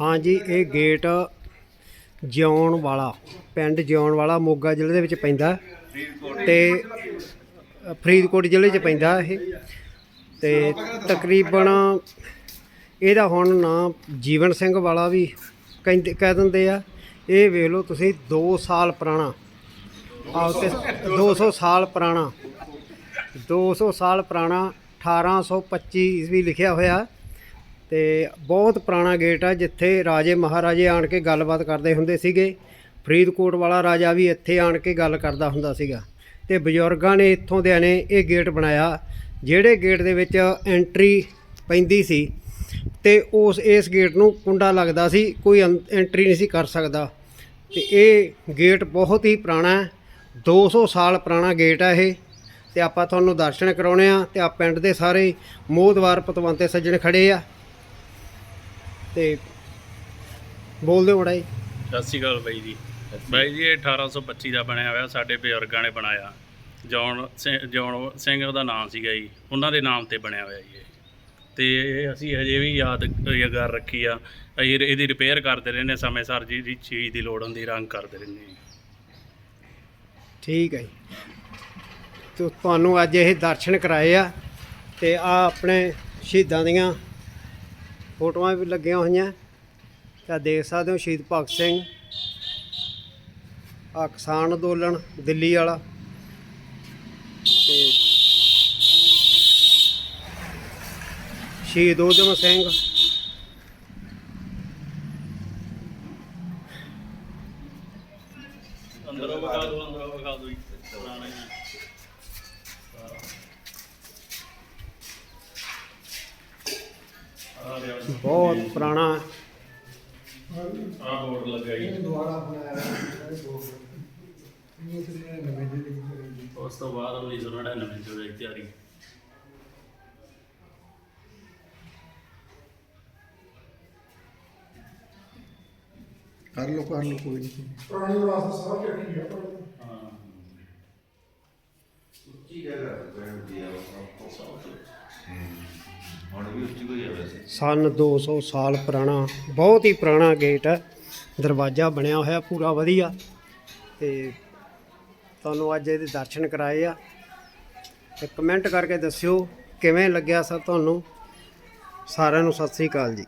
ਹਾਂਜੀ ਇਹ ਗੇਟ ਜਿਉਣ ਵਾਲਾ, ਪਿੰਡ ਜਿਉਣ ਵਾਲਾ ਮੋਗਾ ਜ਼ਿਲ੍ਹੇ ਦੇ ਵਿੱਚ ਪੈਂਦਾ। ਤੇ ਫਰੀਦਕੋਟ ਜ਼ਿਲ੍ਹੇ 'ਚ ਪੈਂਦਾ ਇਹ। ਤੇ ਤਕਰੀਬਨ ਇਹਦਾ ਹੁਣ ਨਾਮ ਜੀਵਨ ਸਿੰਘ ਵਾਲਾ ਵੀ ਕਹਿੰਦੇ ਕਹਿ ਦਿੰਦੇ ਆ। ਇਹ ਵੇਖ ਲਓ ਤੁਸੀਂ 2 ਸਾਲ ਪੁਰਾਣਾ। ਆਹ ਤੇ 200 ਸਾਲ ਪੁਰਾਣਾ। 200 ਸਾਲ ਪੁਰਾਣਾ 1825 ਈਸਵੀ ਲਿਖਿਆ ਹੋਇਆ। ਤੇ ਬਹੁਤ ਪੁਰਾਣਾ ਗੇਟ ਆ, ਜਿੱਥੇ ਰਾਜੇ ਮਹਾਰਾਜੇ ਆਣ ਕੇ ਗੱਲਬਾਤ ਕਰਦੇ ਹੁੰਦੇ ਸੀਗੇ। ਫਰੀਦਕੋਟ ਵਾਲਾ ਰਾਜਾ ਵੀ ਇੱਥੇ ਆਣ ਕੇ ਗੱਲ ਕਰਦਾ ਹੁੰਦਾ ਸੀਗਾ। ਤੇ ਬਜ਼ੁਰਗਾਂ ਨੇ ਇੱਥੋਂ ਦੇ ਨੇ ਇਹ ਗੇਟ ਬਣਾਇਆ, ਜਿਹੜੇ ਗੇਟ ਦੇ ਵਿੱਚ ਐਂਟਰੀ ਪੈਂਦੀ ਸੀ ਤੇ ਉਸ, ਇਸ ਗੇਟ ਨੂੰ ਕੁੰਡਾ ਲੱਗਦਾ ਸੀ, ਕੋਈ ਅੰ- ਐਂਟਰੀ ਨਹੀਂ ਸੀ ਕਰ ਸਕਦਾ। ਤੇ ਇਹ ਗੇਟ ਬਹੁਤ ਹੀ ਪੁਰਾਣਾ ਹੈ 200 ਸਾਲ ਪੁਰਾਣਾ ਗੇਟ ਹੈ ਇਹ। ਤੇ ਆਪਾਂ ਤੁਹਾਨੂੰ ਦਰਸ਼ਨ ਕਰਾਉਣੇ ਆ, ਤੇ ਆ ਪਿੰਡ ਦੇ ਸਾਰੇ ਮੋਹਦਵਾਰ ਪਤਵੰਤੇ ਸੱਜਣ ਖੜੇ ਆ। ਤੇ ਬੋਲਦੇ ਹੋ ਜੀ ਸਤਿ ਸ਼੍ਰੀ ਅਕਾਲ ਬਾਈ ਜੀ। ਬਾਈ ਜੀ ਇਹ 1825 ਦਾ ਬਣਿਆ ਹੋਇਆ ਸਾਡੇ ਬਜ਼ੁਰਗਾਂ ਨੇ ਬਣਾਇਆ। ਜੌਨ ਸਿੰਘ ਜੌਨ ਸਿੰਘ ਦਾ ਨਾਮ ਸੀਗਾ ਜੀ। ਉਹਨਾਂ ਦੇ ਨਾਮ ਤੇ ਬਣਿਆ ਹੋਇਆ ਜੀ ਇਹ। ਤੇ ਇਹ ਅਸੀਂ ਹਜੇ ਵੀ ਯਾਦ ਯਾਦਗਾਰ ਰੱਖੀ ਆ। ਅਸੀਂ ਇਹਦੀ ਰਿਪੇਅਰ ਕਰਦੇ ਰਹਿੰਦੇ ਸਮੇਂ ਸਰ ਜੀ ਦੀ ਚੀਜ਼ ਦੀ ਲੋੜ ਹੁੰਦੀ ਰੰਗ ਕਰਦੇ ਰਹਿੰਦੇ ਠੀਕ ਹੈ ਜੀ। ਤੇ ਤੁਹਾਨੂੰ ਅੱਜ ਇਹ ਦਰਸ਼ਨ ਕਰਾਏ ਆ ਤੇ ਆ ਆਪਣੇ ਸ਼ਹੀਦਾਂ ਦੀਆਂ ਫੋਟੋਆਂ ਵੀ ਲੱਗੀਆਂ ਹੋਈਆਂ। ਤਾਂ ਦੇਖ ਸਕਦੇ ਹੋ ਸ਼ਹੀਦ ਭਗਤ ਸਿੰਘ। ਆ ਕਿਸਾਨ ਅੰਦੋਲਨ, ਦਿੱਲੀ ਵਾਲਾ। ਤੇ ਸ਼ਹੀਦ ਊਧਮ ਸਿੰਘ। ਅੰਦਰੋਂ ਵਿਖਾ ਦਿਓ, ਅੰਦਰੋਂ ਵਿਖਾ ਦਿਓ ਪੁਰਾਣਾ। ਬਹੁਤ ਪੁਰਾਣਾ ਆ ਬੋਰਡ ਲੱਗਾ ਜੀ ਦੁਆਰਾ ਬਣਾਇਆ ਨਵੇਂ ਉਸ ਤੋਂ ਬਾਅਦ 1999 ਚ ਹੋਈ ਤਿਆਰੀ। ਕਰ ਲੋ ਕਰ ਲੋ ਕੋਈ ਨਹੀਂ। ਪੁਰਾਣੀ ਵਾਸਤੇ ਸਾਰਾ ਚੱਕੀ ਹੈ ਹਾਂ ਉੱਚੀ ਜਗ੍ਹਾ ਤੇ ਹੁੰਦੀ ਆ ਹੁਣ ਵੀ ਉੱਚੀ ਕੋਈ ਆ ਵੈਸੇ। ਸਨ 200 ਸਾਲ ਪੁਰਾਣਾ ਬਹੁਤ ਹੀ ਪੁਰਾਣਾ ਗੇਟ ਹੈ। ਦਰਵਾਜ਼ਾ ਬਣਿਆ ਹੋਇਆ ਪੂਰਾ ਵਧੀਆ। ਤੇ ਤੁਹਾਨੂੰ ਅੱਜ ਇਹਦੇ ਦਰਸ਼ਨ ਕਰਾਏ ਆ। ਤੇ ਕਮੈਂਟ ਕਰਕੇ ਦੱਸਿਓ ਕਿਵੇਂ ਲੱਗਿਆ ਸਰ ਤੁਹਾਨੂੰ? ਸਾਰਿਆਂ ਨੂੰ ਸਤਿ ਸ੍ਰੀ ਅਕਾਲ ਜੀ।